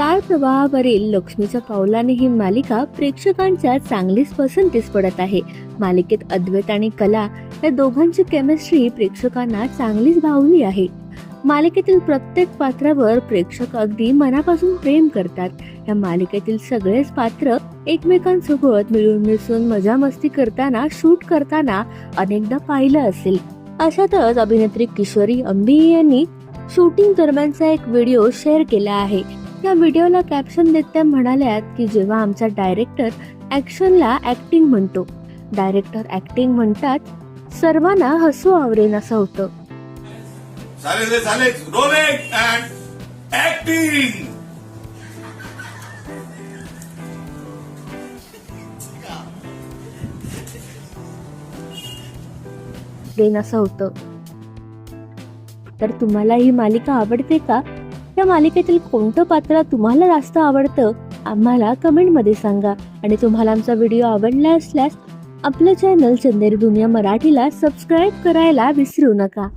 ताळप्रवाहावरील लक्ष्मीच्या पावलाने ही मालिका प्रेक्षकांच्या चांगलीच पसंतीस पडत आहे. मालिकेत अद्वैत आणि कला या दोघांची केमिस्ट्री प्रेक्षकांना चांगलीच भावली आहे. मालिकेतील प्रत्येक पात्रावर प्रेक्षक अगदी मनापासून प्रेम करतात. या मालिकेतील सगळेच पात्र एकमेकांसोबत मिळून मिसळून मजा मस्ती करताना शूट करताना अनेकदा पाहिलं असेल. अशातच अभिनेत्री किशोरी अंबी यांनी शूटिंग दरम्यानचा एक व्हिडिओ शेअर केला आहे. या व्हिडिओला कॅप्शन देत त्या म्हणाल्यात की जेव्हा आमचा डायरेक्टर ऍक्शनला ऍक्टिंग म्हणतो. डायरेक्टर ऍक्टिंग म्हणतात सर्वांना हसू आवरेन असं होतं. असं होतं. तर तुम्हाला ही मालिका आवडते का? या मालिकेतील कोणतं पात्र तुम्हाला जास्त आवडतं आम्हाला कमेंटमध्ये सांगा. आणि तुम्हाला आमचा व्हिडिओ आवडला असल्यास आपलं चॅनल चंदेरी दुनिया मराठीला सबस्क्राईब करायला विसरू नका.